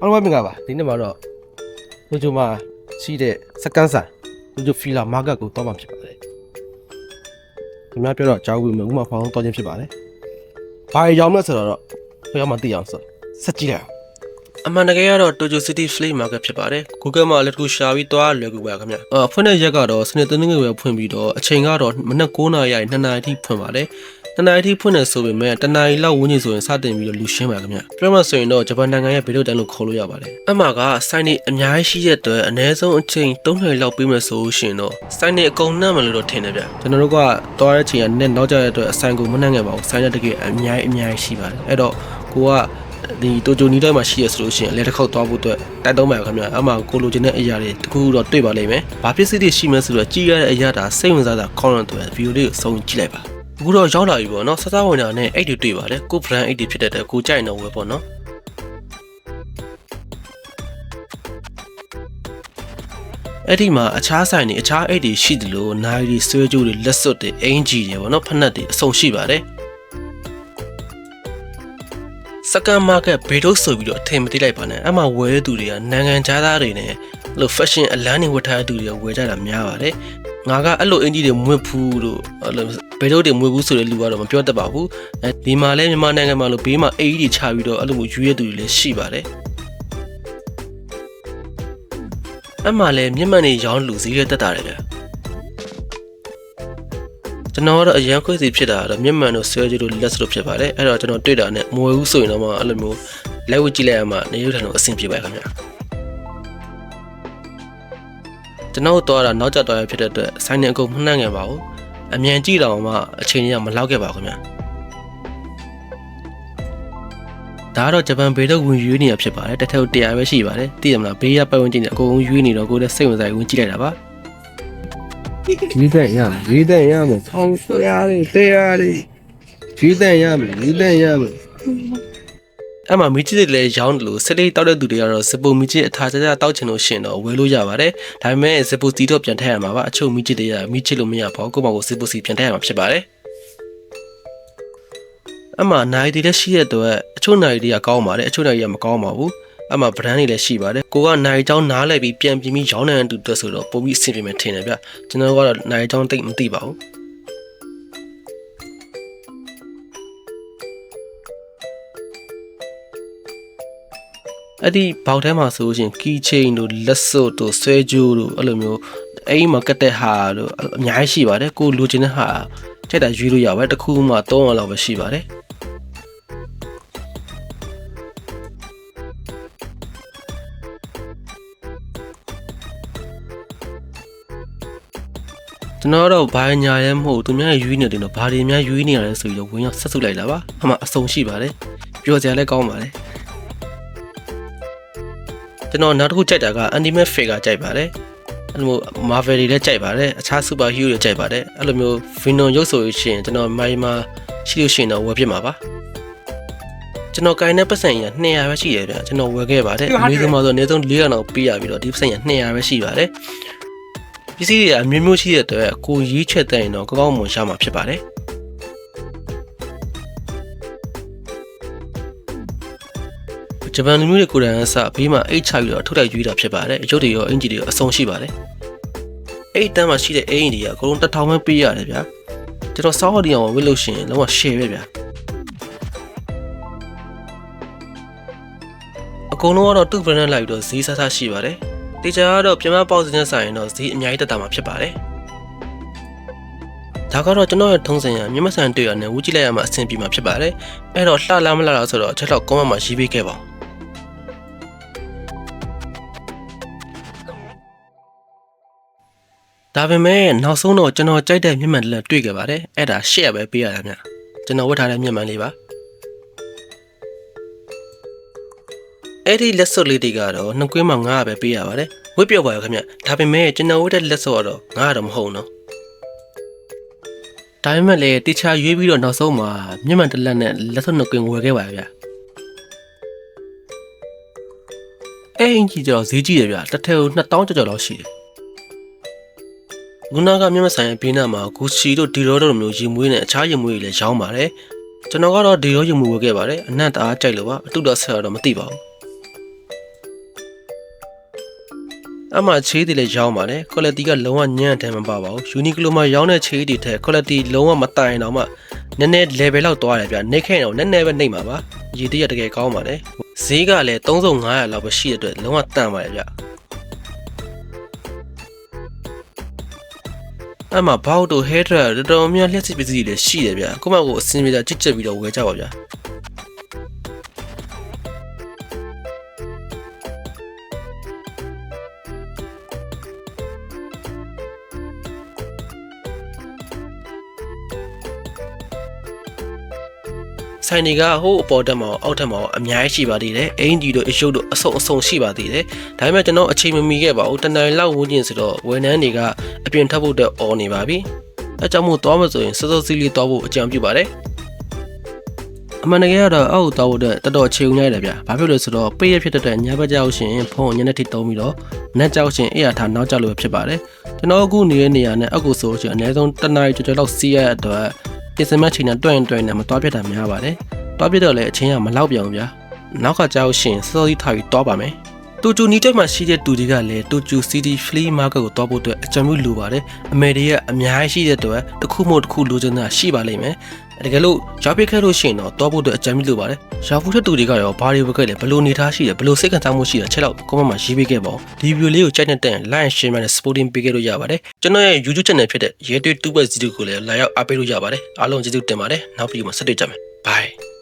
အားလုံးပဲမင်္ဂလာပါဒီနေ့မှာတော့လူချိုမှာရှိတဲ့စကန်ဆန်လူချိုဖီလာမာကတ်ကိုတော့မှဖြစ်ပါတယ်ဒီမှာပြောတော့ကြောက်ဘူးမယ်ဥမာဖောင်းတော့ချင်းဖြစ်ပါတယ်ဘာရောင်းလဲဆိုတော့ဘယ်မှာသိအောင်ဆိုဆက်ကြည့်လိုက်အောင်အမှန်တကယ်ကတော့ Tojo City Flea Market ဖြစ်ပါတယ်။ Google မှာလည်းတစ်ခုရှာပြီးသွားလွယ်ကူပါခင်ဗျ။အဖွင့်တဲ့ရက်ကတော့စနေတနင်္ဂနွေပဲဖွင့်ပြီးတော့အချိန်ကတော့မနက်9:00နာရီကနေ2:00နာရီထိဖွင့်ပါတယ်။ 2နာရီထိဖွင့်နေဆိုပေမဲ့တနာရီလောက်ဝန်းကျင်ဆိုရင်စတင်ပြီးတော့လူရှင်းပါခင်ဗျ။ပြောမှဆိုရင်တော့ဂျပန်နိုင်ငံရဲ့ဗီဒီယိုတန်းလို့ခေါ်လို့ရပါတယ်။အမှကစိုင်းနေအများကြီးရှိတဲ့အတွက်အနည်းဆုံးအချိန်3နာရီလောက်ပြီးမှဆိုရှင်တော့စိုင်းနေအကုန်နှံ့မလို့တော့ထင်တယ်ဗျ။ကျွန်တော်တို့ကသွားတဲ့အချိန်ကနဲ့နောက်ကျတဲ့အတွက်အဆိုင်ကိုမနှံ့ခဲ့ပါဘူး။စိုင်းတဲ့တကယ်အများကြီးအများကြီးရှိပါတယ်။အဲ့တော့ကိုကဒီတိုဂျိုနီတိုင်းမှာရှိရဆိုလို့ရှိရင်အလဲတစ်ခေါက်သွားဖို့အတွက်တိုက်တော့မှာခင်ဗျာအမှကိုလိုချင်တဲ့အရာတွေတခုခုတော့တွေ့ပါလိမ့်မယ်။ဘာပစ္စည်းတွေရှိမှဆိုတော့ကြည့်ရတဲ့အရာဒါစိတ်ဝင်စားတာကောင်းတဲ့အတွက်ဗီဒီယိုလေးကိုစုံကြည့်လိုက်ပါ။ အခုတော့ရောက်လာပြီပေါ့နော်။စစဝင်တာနဲ့အဲ့ဒီတွေ့ပါတယ်။ကို brand အဲ့ဒီဖြစ်တဲ့အတွက်ကိုကြိုက်နေတော့ဝယ်ပေါ့နော်။အဲ့ဒီမှာအခြားဆိုင်တွေအခြားအိတ်တွေရှိတယ်လို့နိုင်ရီဆွဲကြိုးတွေလက်စွပ်တွေအင်ဂျီတွေပေါ့နော်ဖက်နက်တွေအစုံရှိပါတယ်။စကန်မာကတ်ဘေဒုတ်ဆိုပြီးတော့အထင်မသေးလိုက်ပါနဲ့အမှဝယ်သူတွေကနိုင်ငံခြားသားတွေနဲ့အဲ့လို fashion အလန်းတွေဝတ်ထားတဲ့သူတွေကဝယ်ကြတာများပါတယ် ငါကအဲ့လိုအင်ဂျီတွေမွေ့ဖူးလို့အဲ့လိုဘေဒုတ်တွေမွေ့ဘူးဆိုတဲ့လူကတော့မပြောတတ်ပါဘူးအဲဒီမှာလဲမြန်မာနိုင်ငံမှာလို့ဘေးမှာအေးကြီးတွေချပြီးတော့အဲ့လိုမျိုးယူရတဲ့သူတွေလည်းရှိပါတယ်အမှလည်းမျက်မှန်တွေရောင်းလူစည်းရဲတက်တာတယ်ဗျကျွန်တော်ကတော့အရန်ခွေးစီဖြစ်တာကတော့မျက်မှန်တို့ဆွဲကြည့်လို့လက်စလို့ဖြစ်ပါတယ်အဲ့တော့ကျွန်တော်တွေ့တာနဲ့မဝယ်ဘူးဆိုရင်တော့မှအဲ့လိုမျိုးလက်ဝတ်ကြည့်လိုက်ရမှနေရုပ်ထံတော့အဆင်ပြေပါခင်ဗျာ ကျွန်တော်တို့တော့နောက်ကျသွားရဖြစ်တဲ့အတွက်ဆိုင်းနေအကုန်မနှံ့ခဲ့ပါဘူးအမြန်ကြည့်တော့မှအချိန်ကြီးကမလောက်ခဲ့ပါဘူးခင်ဗျာဒါကတော့ဂျပန်ဘေးတော့ဝင်ရွေးနေတာဖြစ်ပါတယ်တစ်ထက်100ပဲရှိပါတယ်သိရမလားဘေးရပတ်ဝန်းကျင်နဲ့အကုန်ရွေးနေတော့ကိုယ်လည်းစိတ်ဝင်စားဝင်ကြည့်လိုက်တာပါရေးတဲ့ရမယ်ရေးတဲ့ရမယ်ဆောင်းဆွရတွေတရားတွေရေးတဲ့ရမယ်ရေးတဲ့ရမယ် အဲ့မှာမီချစ်တွေလည်းရောင်းတယ်လို့စစ်လေးတောက်တဲ့သူတွေကတော့စပူမီချစ်အထာကြကြတောက်ချင်လို့ရှင်တော့ဝယ်လို့ရပါတယ်ဒါပေမဲ့စပူစီတော့ပြန်ထည့်ရမှာပါအချို့မီချစ်တွေကမီချစ်လို့မရပါဘူးကိုယ့်ဘာကိုစပူစီပြန်ထည့်ရမှာဖြစ်ပါတယ်အမှနိုင်တွေလည်းရှိတဲ့အတွက်အချို့နိုင်တွေကကောင်းပါတယ်အချို့နိုင်တွေကမကောင်းပါဘူးအမှ brand တွေလည်းရှိပါတယ်ကိုကနိုင်ချောင်းနားလဲပြီးပြန်ပြီးပြီးရောင်းနေတဲ့သူတွေဆိုတော့ပုံပြီးအဆင်ပြေမယ်ထင်တယ်ဗျကျွန်တော်ကတော့နိုင်ချောင်းတိတ်မသိပါဘူး အဲ့ဒီဘောက်ထဲမှာဆိုရင်ကီချင်းတို့လက်စွပ်တို့ဆွဲကြိုးတို့အဲ့လိုမျိုးအဲ့ဒီမှာကတ်တဲ့ဟာတို့အများကြီးရှိပါတယ်ကိုလိုချင်တဲ့ဟာထက်တာရွေးလို့ရပါတယ်တစ်ခုမှ300လောက်ပဲရှိပါတယ်ကျွန်တော်တော့ဘာညာရဲမဟုတ်သူများရွေးနေတယ်တော့ဘာတွေများရွေးနေရလဲဆိုပြီးတော့ဝင်ရောက်ဆက်စုလိုက်တာပါအမှအစုံရှိပါတယ်ပျော်စရာလည်းကောင်းပါတယ် ကျွန်တော်နောက်တစ်ခုကြိုက်တာက anime figure ကြိုက်ပါတယ်အဲ့လိုမျိုး Marvel တွေလည်းကြိုက်ပါတယ်အခြား super hero တွေကြိုက်ပါတယ်အဲ့လိုမျိုး Venom ရုပ်ဆိုလို့ရှိရင်ကျွန်တော်မိုင်းမှာရှိလို့ရှိရင်တော့ဝယ်ပြစ်မှာပါကျွန်တော်ကိုင်းတဲ့ပတ်စံကြီးက200ပဲရှိတယ်ဗျကျွန်တော်ဝယ်ခဲ့ပါတယ်အနည်းဆုံးမှဆိုအနည်းဆုံး400လောက်ပေးရပြီးတော့ဒီပတ်စံကြီး200ပဲရှိပါတယ်ပစ္စည်းတွေအမျိုးမျိုးရှိတဲ့အတွက်ကိုရေးချက်တဲ့ရင်တော့ကောင်းကောင်းမွန်ရှာမှာဖြစ်ပါတယ် ဂျပန်လူမျိုးတွေကိုယ်တိုင်အစဘေးမှာအိတ်ချပြီးတော့ထုတ်တိုက်ရွေးတာဖြစ်ပါတယ်အကျုပ်တွေရောအင်ဂျီတွေရောအဆုံရှိပါတယ်အိတ်တန်းမှာရှိတဲ့အိမ်တွေကအကုန်လုံးတစ်ထောင်ပဲပေးရတယ်ဗျာကျွန်တော်စောင်းဒီအောင်ဝစ်လို့ရှိရင်လုံးဝ share ပဲဗျာအကုန်လုံးကတော့သူ့ brand နဲ့လိုက်ပြီးတော့ဈေးဆဆရှိပါတယ်တေချာကတော့ပြင်မပေါက်စင်းဆိုင်ရင်တော့ဈေးအများကြီးတက်တာမှာဖြစ်ပါတယ်ဒါကတော့ကျွန်တော်ရဲ့ထုံးစံရမြမဆန်တွေ့ရတယ်ဝူကြည့်လိုက်ရမှအဆင်ပြေမှာဖြစ်ပါတယ်အဲ့တော့လှလားမလှလားဆိုတော့ချက်တော့ comment မှာရေးပေးခဲ့ပါဦး ဒါပေမဲ့နောက်ဆုံးတော့ကျွန်တော်ကြိုက်တဲ့မျက်မှန်တစ်လက်တွေ့ခဲ့ပါတယ်အဲ့ဒါ share ပဲပေးရတာမြကျွန်တော်ဝတ်ထားတဲ့မျက်မှန်လေးပါအဲ့ဒီလက်စွပ်လေးတွေကတော့နှစ်ကွင်းမှာ900ပဲပေးရပါတယ်ဝတ်ပြောပါရခင်ဗျဒါပေမဲ့ကျွန်တော်ဝတ်တဲ့လက်စွပ်ကတော့900တော့မဟုတ်နော်ဒါပေမဲ့လည်းတခြားရွေးပြီးတော့နောက်ဆုံးမှာမျက်မှန်တစ်လက်နဲ့လက်စွပ်နှစ်ကွင်းဝယ်ခဲ့ပါရဗျအဲ့အင်ကြီးကျော်ဈေးကြီးတယ်ဗျတစ်ထည့်ကို2000ကျော်ကျော်လောက်ရှိတယ် ခုနကမျက်မဆိုင်ရဲ့ဘေးနားမှာဂူချီတို့ဒီရောတို့လိုမျိုးရင်မွေးနဲ့အခြားရင်မွေးတွေလည်းရောင်းပါတယ်ကျွန်တော်ကတော့ဒီရောရင်မွေးဝယ်ခဲ့ပါတယ်အနက်တအားကြိုက်လို့ပါအတုတော့ဆက်တော့မသိပါဘူးအမှချေးတွေလည်းရောင်းပါတယ် quality ကလုံးဝညံ့တယ်မပါပါဘူး Uniqlo မှာရောင်းတဲ့ချေးတွေထက် quality လုံးဝမတိုင်တော့မှနည်းနည်း level လောက်သွားတယ်ဗျနေခဲ့တော့နည်းနည်းပဲနှိမ့်ပါပါရည်တည်းရတကယ်ကောင်းပါတယ်ဈေးကလည်း3500လောက်ပဲရှိတဲ့အတွက်လုံးဝတန်ပါတယ်ဗျ အမှဘောက်တို့ hair dryer တော်တော်များများလျှက်စစ်ပစ္စည်းတွေလည်းရှိတယ်ဗျကိုမကိုအစင်းပြေတာကြစ်ကြက်ပြီးတော့ဝယ်ကြပါဗျ ဆိုင်တွေကဟိုးအပေါ်တက်မှာအောက်တက်မှာအများကြီးရှိပါသေးတယ်အင်ဂျီတို့အရှုပ်တို့အဆုံအဆုံရှိပါသေးတယ်ဒါပေမဲ့ကျွန်တော်အချိန်မမီခဲ့ပါဘူးတနင်္လာလောက်ဝန်းကျင်ဆိုတော့ဝန်ထမ်းတွေကအပြင်ထပ်ဖို့အတွက်អော်နေပါပြီအဲကြောင့်မို့သွားမဆိုရင်စောစောစီးလေးသွားဖို့အကြံပြုပါတယ်အမှန်တကယ်ကတော့အောက်သွားဖို့အတွက်တော်တော်ချိန်နေရတယ်ဗျ။ဘာဖြစ်လို့လဲဆိုတော့ပိတ်ရဖြစ်တဲ့အတွက်ညဘက်ကြောက်ရှင်ဖုန်းကိုညနေထိတုံးပြီးတော့နက်ကြောက်ရှင်အေးရထားနောက်ကြောက်လို့ပဲဖြစ်ပါတယ်။ကျွန်တော်အခုနေတဲ့နေရာနဲ့အောက်ကိုဆိုလို့ရှိရင်အနည်းဆုံးတစ်နာရီကျော်ကျော်လောက်စီးရတဲ့အတွက် ပြင်ဆင်မဲ့ချိန်နဲ့တွန့်ရင်တွန့်ရင်နဲ့မသွားပြတ်တာများပါတယ်။သွားပြတ်တော့လည်းအချင်းကမလောက်ပြောင်ဗျာ။နောက်ကကြောက်ရှင်စောစောထားပြီးသွားပါမယ်။ တူကျူနီတက်မှာရှိတဲ့တူတွေကလည်းတူကျူ City Flea Market ကိုသွားဖို့အတွက်အကြံပြုလိုပါတယ်။အမေတွေကအများကြီးရှိတဲ့အတွက်တစ်ခုမို့တစ်ခုလိုချင်တာရှိပါလိမ့်မယ်။တကယ်လို့ရောက်ပြခဲ့လို့ရှိရင်တော့သွားဖို့အတွက်အကြံပြုလိုပါတယ်။ရောက်ဖို့တဲ့တူတွေကရောဘာတွေဝက်ခဲ့လဲဘယ်လိုနေထားရှိလဲဘယ်လိုစိတ်ခံစားမှုရှိလဲချက်တော့ comment မှာရေးပေးခဲ့ပါဦး။ဒီ video လေးကိုကြိုက်နေတဲ့ like share နဲ့ supporting ပေးခဲ့လို့ရပါတယ်။ကျွန်တော်ရဲ့ YouTube channel ဖြစ်တဲ့ရဲတွေတူဘက်စီတူကိုလည်းလာရောက်အားပေးလို့ရပါတယ်။အားလုံးကျေးဇူးတင်ပါတယ်။နောက်ဗီဒီယိုမှာဆက်တွေ့ကြမယ်။ Bye